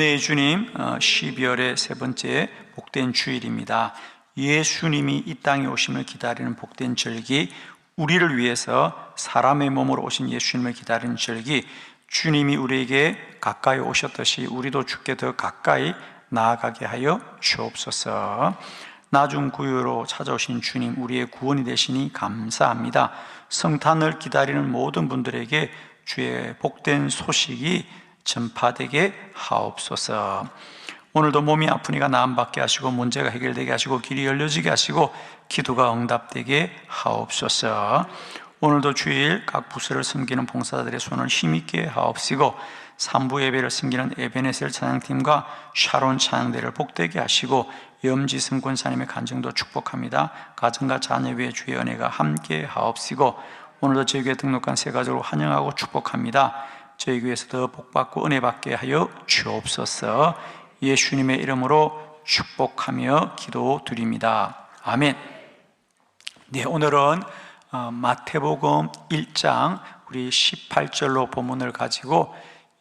은혜의 주님 12월의 세 번째 복된 주일입니다. 예수님이 이 땅에 오심을 기다리는 복된 절기, 우리를 위해서 사람의 몸으로 오신 예수님을 기다리는 절기, 주님이 우리에게 가까이 오셨듯이 우리도 주께 더 가까이 나아가게 하여 주옵소서. 나중 구유로 찾아오신 주님, 우리의 구원이 되시니 감사합니다. 성탄을 기다리는 모든 분들에게 주의 복된 소식이 전파되게 하옵소서. 오늘도 몸이 아프니까 나음받게 하시고 문제가 해결되게 하시고 길이 열려지게 하시고 기도가 응답되게 하옵소서. 오늘도 주일 각 부서를 섬기는 봉사자들의 손을 힘있게 하옵시고 삼부 예배를 섬기는 에베네셀 찬양팀과 샤론 찬양대를 복되게 하시고 염지승 권사님의 간증도 축복합니다. 가정과 자녀 위에 주의 은혜가 함께 하옵시고 오늘도 교회 등록한 세 가족을 환영하고 축복합니다. 저희 교회에서 더 복받고 은혜 받게 하여 주옵소서. 예수님의 이름으로 축복하며 기도 드립니다. 아멘. 네, 오늘은 어, 마태복음 1장 우리 18절로 본문을 가지고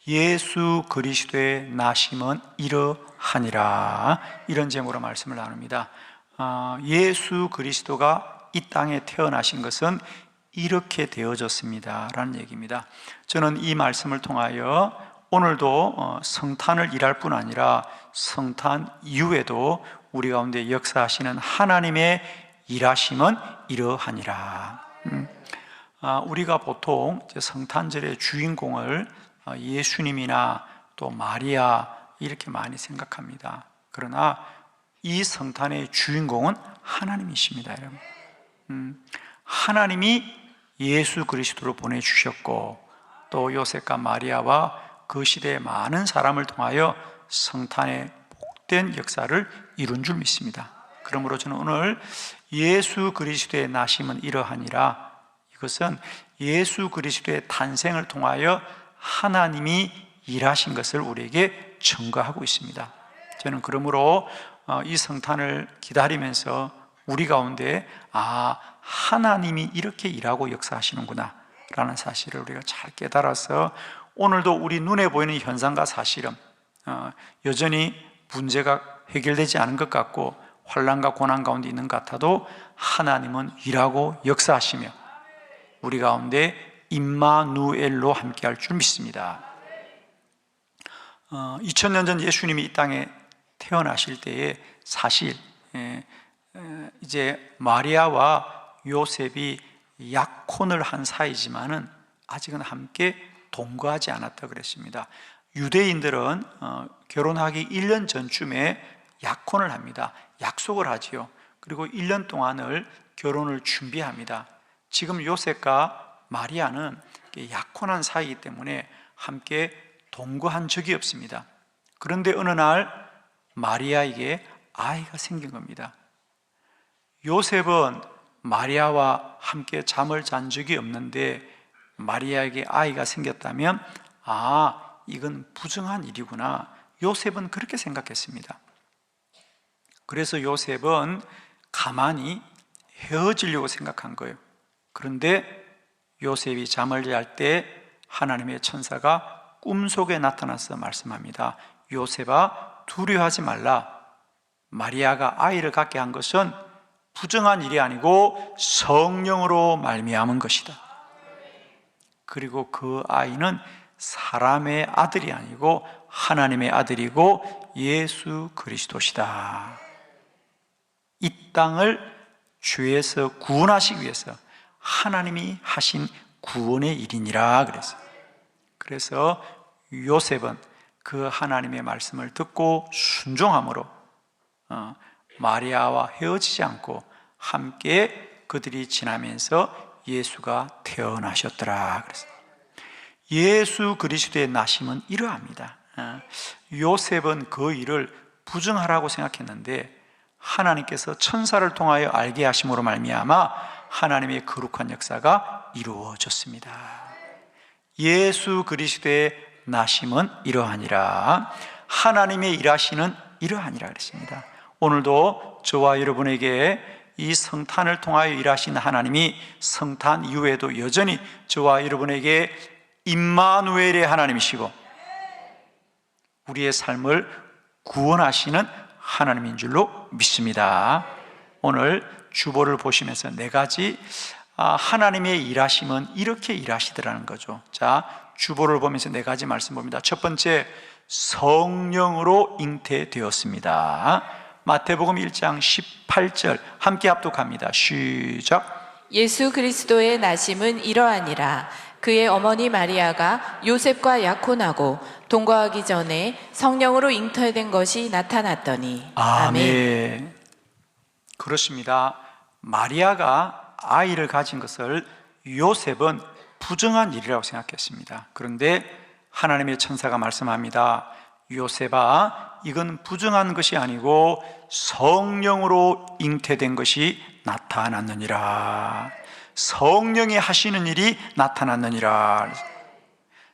예수 그리스도의 나심은 이러하니라 이런 제목으로 말씀을 나눕니다. 어, 예수 그리스도가 이 땅에 태어나신 것은 이렇게 되어졌습니다. 라는 얘기입니다. 저는 이 말씀을 통하여 오늘도 어, 성탄을 일할 뿐 아니라 성탄 이후에도 우리 가운데 역사하시는 하나님의 일하심은 이러하니라. 음, 아, 우리가 보통 성탄절의 주인공을 어, 예수님이나 또 마리아 이렇게 많이 생각합니다. 그러나 이 성탄의 주인공은 하나님이십니다, 여러분. 음, 하나님이 예수 그리스도로 보내주셨고 또 요셉과 마리아와 그 시대의 많은 사람을 통하여 성탄의 복된 역사를 이룬 줄 믿습니다. 그러므로 저는 오늘 예수 그리스도의 나심은 이러하니라 이것은 예수 그리스도의 탄생을 통하여 하나님이 일하신 것을 우리에게 증거하고 있습니다. 저는 그러므로 어, 이 성탄을 기다리면서 우리 가운데 아 하나님이 이렇게 일하고 역사하시는구나 라는 사실을 우리가 잘 깨달아서 오늘도 우리 눈에 보이는 현상과 사실은 어, 여전히 문제가 해결되지 않은 것 같고 환란과 고난 가운데 있는 것 같아도 하나님은 일하고 역사하시며 우리 가운데 임마누엘로 함께할 줄 믿습니다. 어, 2000년 전 예수님이 이 땅에 태어나실 때에 사실 예, 이제 마리아와 요셉이 약혼을 한 사이지만은 아직은 함께 동거하지 않았다 그랬습니다. 유대인들은 어, 결혼하기 1년 전쯤에 약혼을 합니다. 약속을 하지요. 그리고 1년 동안을 결혼을 준비합니다. 지금 요셉과 마리아는 약혼한 사이이기 때문에 함께 동거한 적이 없습니다. 그런데 어느 날 마리아에게 아이가 생긴 겁니다. 요셉은 마리아와 함께 잠을 잔 적이 없는데 마리아에게 아이가 생겼다면 아, 이건 부정한 일이구나. 요셉은 그렇게 생각했습니다. 그래서 요셉은 가만히 헤어지려고 생각한 거예요. 그런데 요셉이 잠을 잘 때 하나님의 천사가 꿈속에 나타나서 말씀합니다. 요셉아 두려워하지 말라. 마리아가 아이를 갖게 한 것은 부정한 일이 아니고 성령으로 말미암은 것이다. 그리고 그 아이는 사람의 아들이 아니고 하나님의 아들이고 예수 그리스도시다. 이 땅을 죄에서 구원하시기 위해서 하나님이 하신 구원의 일이니라 그랬어요. 그래서 요셉은 그 하나님의 말씀을 듣고 순종함으로 어, 마리아와 헤어지지 않고 함께 그들이 지나면서 예수가 태어나셨더라 그랬어요. 예수 그리스도의 나심은 이러합니다. 어, 요셉은 그 일을 부정하라고 생각했는데 하나님께서 천사를 통하여 알게 하심으로 말미암아 하나님의 거룩한 역사가 이루어졌습니다. 예수 그리스도의 나심은 이러하니라. 하나님의 일하시는 이러하니라 그랬습니다. 오늘도 저와 여러분에게 이 성탄을 통하여 일하신 하나님이 성탄 이후에도 여전히 저와 여러분에게 임마누엘의 하나님이시고 우리의 삶을 구원하시는 하나님인 줄로 믿습니다. 오늘 주보를 보시면서 네 가지 아, 하나님의 일하심은 이렇게 일하시더라는 거죠. 자, 주보를 보면서 네 가지 말씀 봅니다. 첫 번째, 성령으로 잉태되었습니다. 마태복음 1장 18절 함께 합독합니다. 시작. 예수 그리스도의 나심은 이러하니라 그의 어머니 마리아가 요셉과 약혼하고 동거하기 전에 성령으로 잉태된 것이 나타났더니 아멘. 그렇습니다. 마리아가 아이를 가진 것을 요셉은 부정한 일이라고 생각했습니다. 그런데 하나님의 천사가 말씀합니다. 요셉아, 이건 부정한 것이 아니고 성령으로 잉태된 것이 나타났느니라. 성령이 하시는 일이 나타났느니라.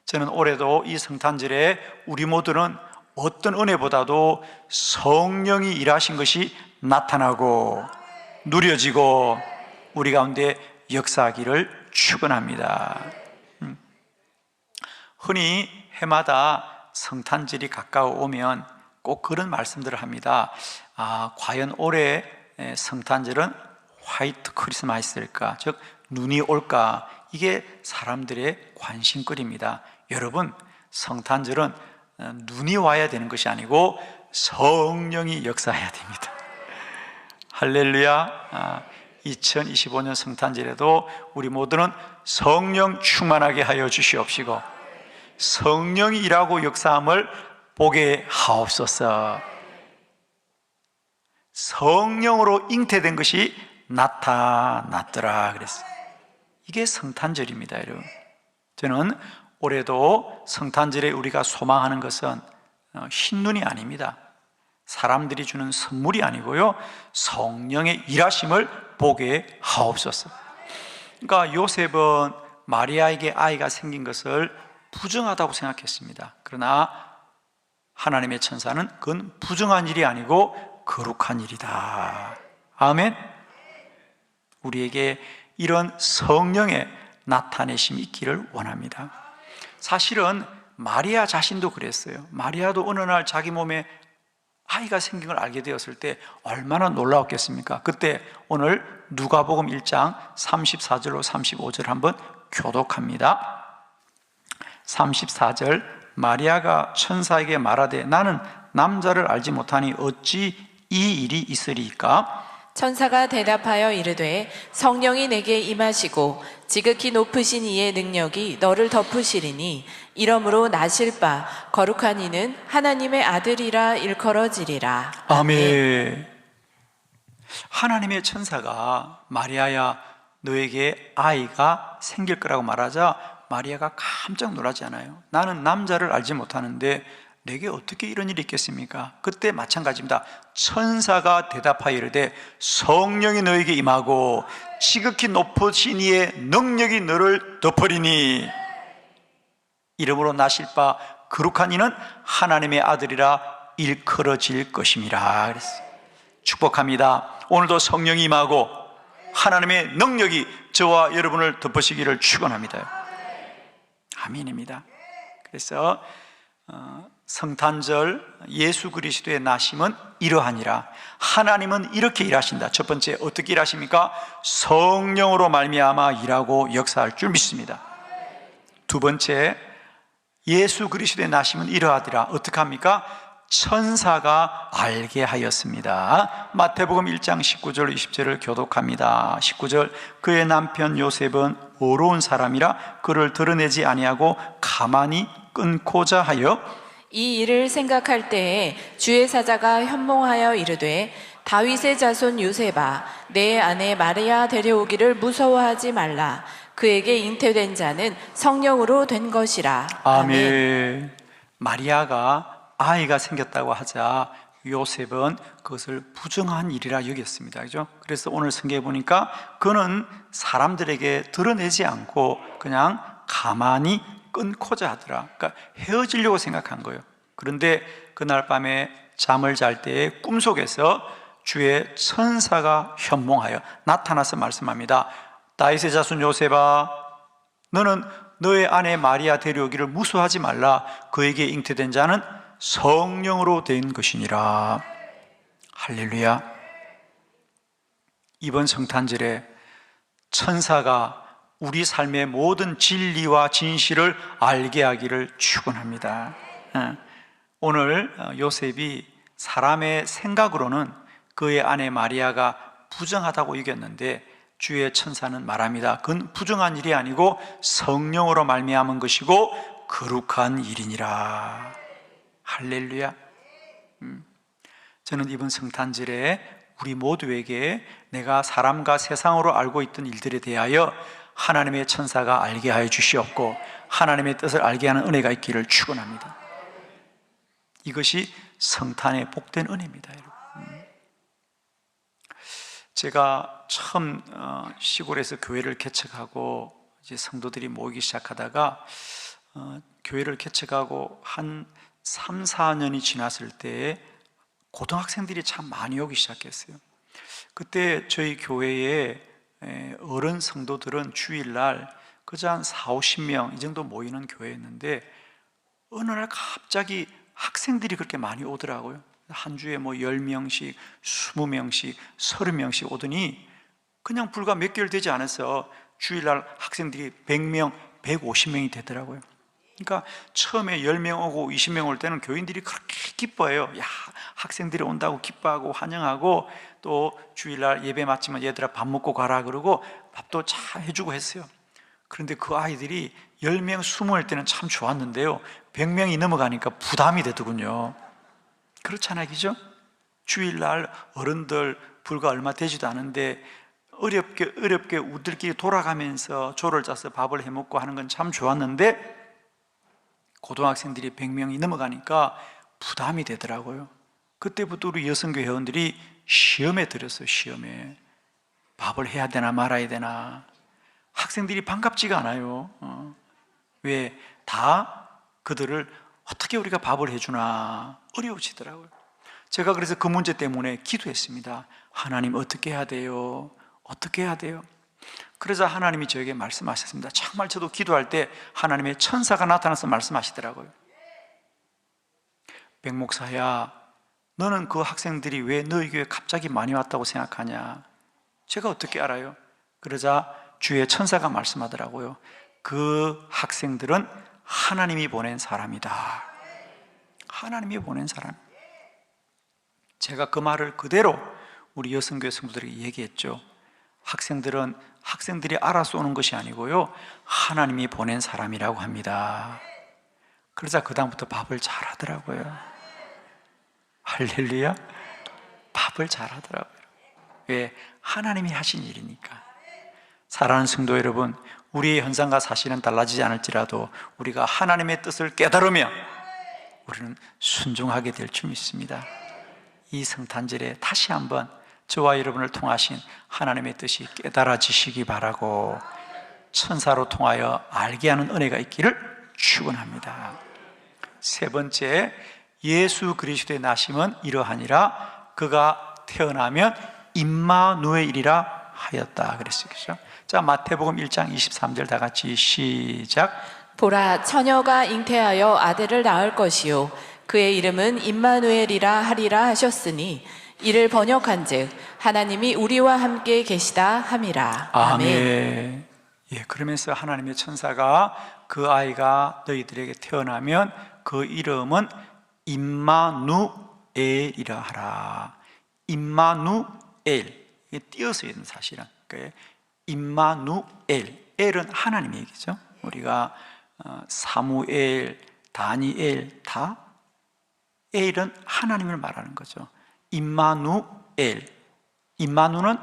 저는 올해도 이 성탄절에 우리 모두는 어떤 은혜보다도 성령이 일하신 것이 나타나고 누려지고 우리 가운데 역사하기를 축원합니다. 음. 흔히 해마다 성탄절이 가까워 오면 꼭 그런 말씀들을 합니다. 아, 과연 올해 성탄절은 화이트 크리스마스일까? 즉 눈이 올까? 이게 사람들의 관심거리입니다. 여러분, 성탄절은 어, 눈이 와야 되는 것이 아니고 성령이 역사해야 됩니다. 할렐루야. 아, 2025년 성탄절에도 우리 모두는 성령 충만하게 하여 주시옵시고 성령이 일하고 역사함을 보게 하옵소서. 성령으로 잉태된 것이 나타났더라 그랬어요. 이게 성탄절입니다, 여러분. 저는 올해도 성탄절에 우리가 소망하는 것은 어, 흰눈이 아닙니다. 사람들이 주는 선물이 아니고요. 성령의 일하심을 보게 하옵소서. 그러니까 요셉은 마리아에게 아이가 생긴 것을 부정하다고 생각했습니다. 그러나 하나님의 천사는 그건 부정한 일이 아니고 거룩한 일이다. 아멘. 우리에게 이런 성령의 나타내심이 있기를 원합니다. 사실은 마리아 자신도 그랬어요. 마리아도 어느 날 자기 몸에 아이가 생긴 걸 알게 되었을 때 얼마나 놀라웠겠습니까? 그때 오늘 누가복음 1장 34절로 35절 한번 교독합니다. 34절 마리아가 천사에게 말하되 나는 남자를 알지 못하니 어찌 이 일이 있으리까? 천사가 대답하여 이르되 성령이 내게 임하시고 지극히 높으신 이의 능력이 너를 덮으시리니 이러므로 나실 바 거룩한 이는 하나님의 아들이라 일컬어지리라 아멘. 하나님의 천사가 마리아야 너에게 아이가 생길 거라고 말하자 마리아가 깜짝 놀라지 않아요. 나는 남자를 알지 못하는데 내게 어떻게 이런 일이 있겠습니까? 그때 마찬가지입니다. 천사가 대답하여 이르되 성령이 너에게 임하고 지극히 높으신 이의 능력이 너를 덮으리니 이름으로 나실 바 거룩한 이는 하나님의 아들이라 일컬어질 것임이라 그랬어요. 축복합니다. 오늘도 성령이 임하고 하나님의 능력이 저와 여러분을 덮으시기를 축원합니다. 아멘입니다. 그래서 어, 성탄절 예수 그리스도의 나심은 이러하니라. 하나님은 이렇게 일하신다. 첫 번째 어떻게 일하십니까? 성령으로 말미암아 일하고 역사할 줄 믿습니다. 두 번째 예수 그리스도의 나심은 이러하더라. 어떻게 합니까? 천사가 알게 하였습니다. 마태복음 1장 19절 20절을 교독합니다. 19절 그의 남편 요셉은 어로운 사람이라 그를 드러내지 아니하고 가만히 끊고자 하여 이 일을 생각할 때에 주의 사자가 현몽하여 이르되 다윗의 자손 요셉아 내 아내 마리아 데려오기를 무서워하지 말라 그에게 잉태된 자는 성령으로 된 것이라 아멘. 마리아가 아이가 생겼다고 하자 요셉은 그것을 부정한 일이라 여겼습니다. 그죠? 그래서 오늘 성경에 보니까 그는 사람들에게 드러내지 않고 그냥 가만히 끊고자 하더라. 그러니까 헤어지려고 생각한 거예요. 그런데 그날 밤에 잠을 잘 때에 꿈속에서 주의 천사가 현몽하여 나타나서 말씀합니다. 다윗의 자손 요셉아, 너는 너의 아내 마리아 데려오기를 무수하지 말라. 그에게 잉태된 자는 성령으로 된 것이니라. 할렐루야. 이번 성탄절에 천사가 우리 삶의 모든 진리와 진실을 알게 하기를 축원합니다. 예. 오늘 어, 요셉이 사람의 생각으로는 그의 아내 마리아가 부정하다고 여겼는데 주의 천사는 말합니다. 그건 부정한 일이 아니고 성령으로 말미암은 것이고 거룩한 일이니라. 할렐루야. 음. 저는 이번 성탄절에 우리 모두에게 내가 사람과 세상으로 알고 있던 일들에 대하여 하나님의 천사가 알게 하여 주시옵고 하나님의 뜻을 알게 하는 은혜가 있기를 축원합니다. 이것이 성탄의 복된 은혜입니다. 음. 제가 처음 어, 시골에서 교회를 개척하고 이제 성도들이 모이기 시작하다가 어, 교회를 개척하고 한 3, 4년이 지났을 때 고등학생들이 참 많이 오기 시작했어요. 그때 저희 교회에 에, 어른 성도들은 주일날 그저 한 4, 50명 이 정도 모이는 교회였는데 어느 날 갑자기 학생들이 그렇게 많이 오더라고요. 한 주에 뭐 10명씩, 20명씩, 30명씩 오더니 그냥 불과 몇 개월 되지 않아서 주일날 학생들이 100명, 150명이 되더라고요. 그러니까 처음에 10명 오고 20명 올 때는 교인들이 그렇게 기뻐해요. 야, 학생들이 온다고 기뻐하고 환영하고 또 주일날 예배 마치면 얘들아 밥 먹고 가라 그러고 밥도 잘 해주고 했어요. 그런데 그 아이들이 10명, 20일 때는 참 좋았는데요. 100명이 넘어가니까 부담이 되더군요. 그렇잖아요, 그죠? 주일날 어른들 불과 얼마 되지도 않은데 어렵게 어렵게 우들끼리 돌아가면서 조를 짜서 밥을 해 먹고 하는 건 참 좋았는데 고등학생들이 100명이 넘어가니까 부담이 되더라고요. 그때부터 우리 여성교 회원들이 시험에 들었어요, 시험에. 밥을 해야 되나 말아야 되나. 학생들이 반갑지가 않아요. 어. 왜? 다 그들을 어떻게 우리가 밥을 해주나 어려우시더라고요. 제가 그래서 그 문제 때문에 기도했습니다. 하나님 어떻게 해야 돼요? 어떻게 해야 돼요? 그래서 하나님이 저에게 말씀하셨습니다. 정말 저도 기도할 때 하나님의 천사가 나타나서 말씀하시더라고요. 백목사야, 너는 그 학생들이 왜 너희 교회 갑자기 많이 왔다고 생각하냐? 제가 어떻게 알아요? 그러자 주의 천사가 말씀하더라고요. 그 학생들은 하나님이 보낸 사람이다. 하나님이 보낸 사람. 제가 그 말을 그대로 우리 여성교회 성도들에게 얘기했죠. 학생들은 학생들이 알아서 오는 것이 아니고요. 하나님이 보낸 사람이라고 합니다. 그러자 그 다음부터 밥을 잘 하더라고요. 할렐루야. 밥을 잘 하더라고요. 왜? 하나님이 하신 일이니까. 사랑하는 성도 여러분, 우리의 현상과 사실은 달라지지 않을지라도 우리가 하나님의 뜻을 깨달으면 우리는 순종하게 될 줄 믿습니다. 이 성탄절에 다시 한번 저와 여러분을 통하신 하나님의 뜻이 깨달아지시기 바라고 천사로 통하여 알게 하는 은혜가 있기를 축원합니다. 세 번째, 예수 그리스도의 나심은 이러하니라 그가 태어나면 임마누엘이라 하였다 그랬어요. 그죠? 자, 마태복음 1장 23절 다 같이 시작. 보라 처녀가 잉태하여 아들을 낳을 것이요 그의 이름은 임마누엘이라 하리라 하셨으니 이를 번역한즉 하나님이 우리와 함께 계시다 함이라. 아멘. 예, 그러면서 하나님의 천사가 그 아이가 너희들에게 태어나면 그 이름은 임마누엘이라 하라. 임마누엘. 이게 띄어서 있는 사실은. 그 임마누엘. 엘은 하나님 얘기죠. 우리가 어, 사무엘, 다니엘 다 엘은 하나님을 말하는 거죠. 임마누엘. 임마누는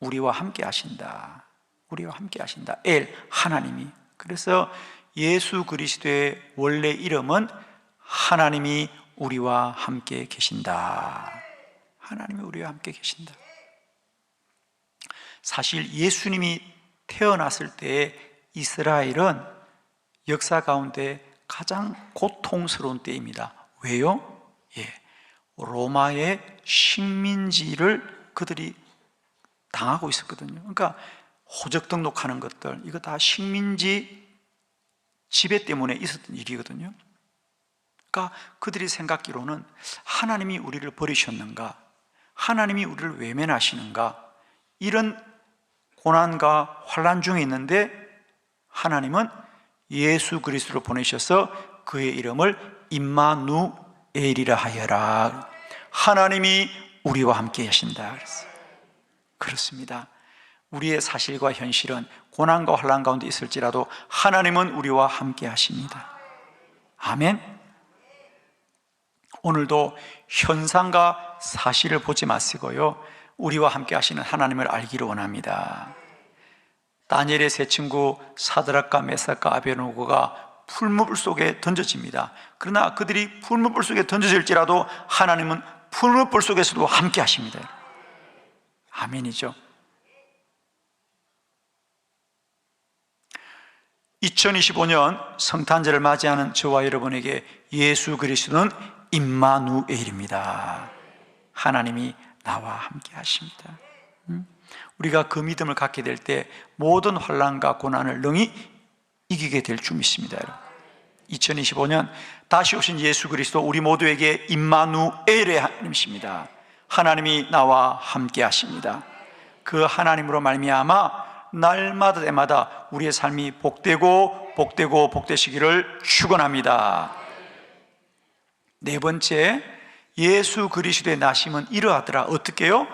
우리와 함께 하신다. 우리와 함께 하신다. 엘 하나님이. 그래서 예수 그리스도의 원래 이름은 하나님이 우리와 함께 계신다. 하나님이 우리와 함께 계신다. 사실 예수님이 태어났을 때 이스라엘은 역사 가운데 가장 고통스러운 때입니다. 왜요? 예. 로마의 식민지를 그들이 당하고 있었거든요. 그러니까 호적 등록하는 것들, 이거 다 식민지 지배 때문에 있었던 일이거든요. 그러니까 그들이 생각기로는 하나님이 우리를 버리셨는가? 하나님이 우리를 외면하시는가? 이런 고난과 환란 중에 있는데 하나님은 예수 그리스도를 보내셔서 그의 이름을 임마누 엘이라 하여라. 하나님이 우리와 함께 하신다. 그렇습니다. 우리의 사실과 현실은 고난과 환란 가운데 있을지라도 하나님은 우리와 함께 하십니다. 아멘. 오늘도 현상과 사실을 보지 마시고요. 우리와 함께 하시는 하나님을 알기를 원합니다. 다니엘의 세 친구 사드락과 메사카 아베노고가 풀무불 속에 던져집니다. 그러나 그들이 풀무불 속에 던져질지라도 하나님은 풀무불 속에서도 함께 하십니다. 아멘이죠. 2025년 성탄절을 맞이하는 저와 여러분에게 예수 그리스도는 임마누엘입니다. 하나님이 나와 함께 하십니다. 음? 우리가 그 믿음을 갖게 될 때 모든 환란과 고난을 능히 이기게 될 줄 믿습니다. 여러분. 2025년 다시 오신 예수 그리스도 우리 모두에게 임마누엘의 하나님이십니다. 하나님이 나와 함께 하십니다. 그 하나님으로 말미암아 날마다 때마다 우리의 삶이 복되고 복되고 복되시기를 축원합니다. 네 번째 예수 그리스도의 나심은 이러하더라. 어떻게요?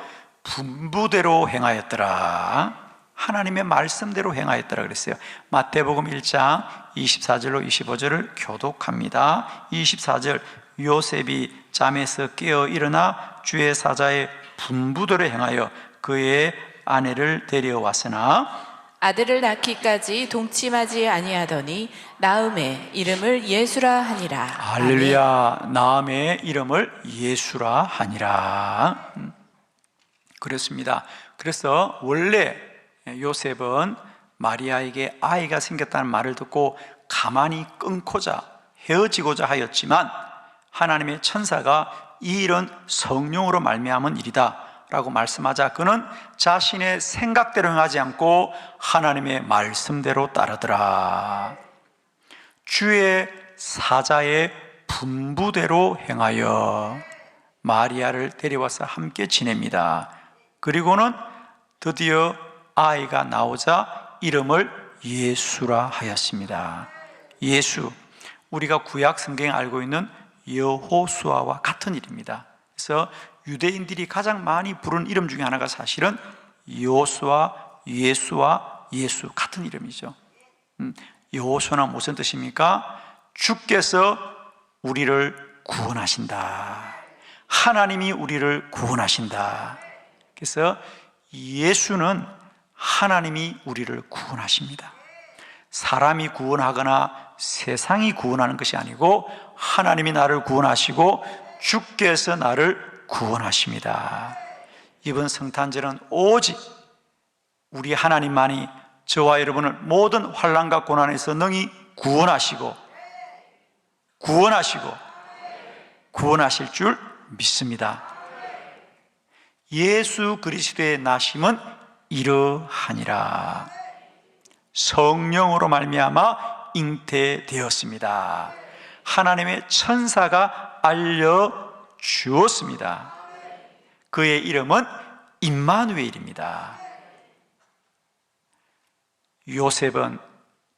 분부대로 행하였더라. 하나님의 말씀대로 행하였더라 그랬어요. 마태복음 1장 24절로 25절을 교독합니다. 24절 요셉이 잠에서 깨어 일어나 주의 사자의 분부대로 행하여 그의 아내를 데려왔으나 아들을 낳기까지 동침하지 아니하더니 나음에 이름을 예수라 하니라. 할렐루야 나음의 이름을 예수라 하니라 음. 그렇습니다 그래서 원래 요셉은 마리아에게 아이가 생겼다는 말을 듣고 가만히 끊고자 헤어지고자 하였지만 하나님의 천사가 이 일은 성령으로 말미암은 일이다 라고 말씀하자 그는 자신의 생각대로 행하지 않고 하나님의 말씀대로 따르더라 주의 사자의 분부대로 행하여 마리아를 데려와서 함께 지냅니다. 그리고는 드디어 아이가 나오자 이름을 예수라 하였습니다. 예수, 우리가 구약 성경에 알고 있는 여호수아와 같은 일입니다. 그래서 유대인들이 가장 많이 부른 이름 중에 하나가 사실은 여호수아, 예수와 예수 같은 이름이죠. 음, 여호수아는 무슨 뜻입니까? 주께서 우리를 구원하신다. 하나님이 우리를 구원하신다. 그래서 예수는 하나님이 우리를 구원하십니다. 사람이 구원하거나 세상이 구원하는 것이 아니고 하나님이 나를 구원하시고 주께서 나를 구원하십니다. 이번 성탄절은 오직 우리 하나님만이 저와 여러분을 모든 환란과 고난에서 능히 구원하시고 구원하시고 구원하실 줄 믿습니다. 예수 그리스도의 나심은 이러하니라. 성령으로 말미암아 잉태되었습니다. 하나님의 천사가 알려 주었습니다. 그의 이름은 임마누엘입니다. 요셉은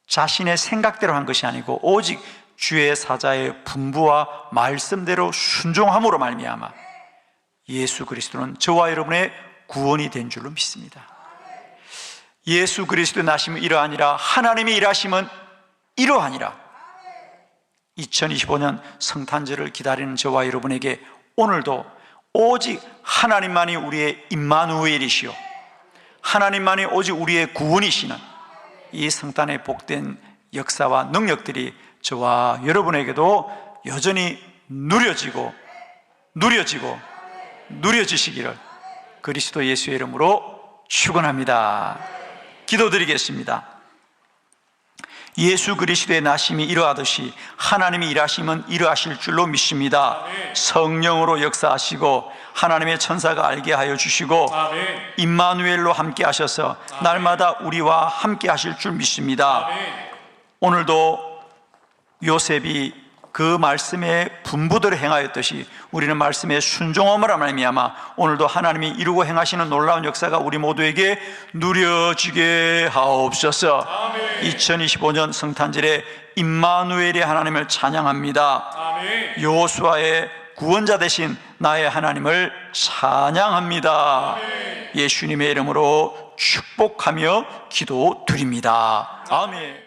자신의 생각대로 한 것이 아니고 오직 주의 사자의 분부와 말씀대로 순종함으로 말미암아 예수 그리스도는 저와 여러분의 구원이 된 줄로 믿습니다. 예수 그리스도의 나심은 이러하니라. 하나님의 일하심은 이러하니라. 2025년 성탄절을 기다리는 저와 여러분에게 오늘도 오직 하나님만이 우리의 임마누엘이시오. 하나님만이 오직 우리의 구원이시는 이 성탄의 복된 역사와 능력들이 저와 여러분에게도 여전히 누려지고 누려지고 누려지시기를 그리스도 예수의 이름으로 축원합니다. 기도드리겠습니다. 예수 그리스도의 나심이 이러하듯이 하나님이 일하심은 이러하실 줄로 믿습니다. 성령으로 역사하시고 하나님의 천사가 알게 하여 주시고 임마누엘로 함께 하셔서 날마다 우리와 함께 하실 줄 믿습니다. 오늘도 요셉이 그 말씀의 분부대로 행하였듯이 우리는 말씀의 순종함으로 말미암아 오늘도 하나님이 이루고 행하시는 놀라운 역사가 우리 모두에게 누려지게 하옵소서. 2025년 성탄절에 임마누엘의 하나님을 찬양합니다. 여호수아의 구원자 되신 나의 하나님을 찬양합니다. 예수님의 이름으로 축복하며 기도드립니다. 아멘.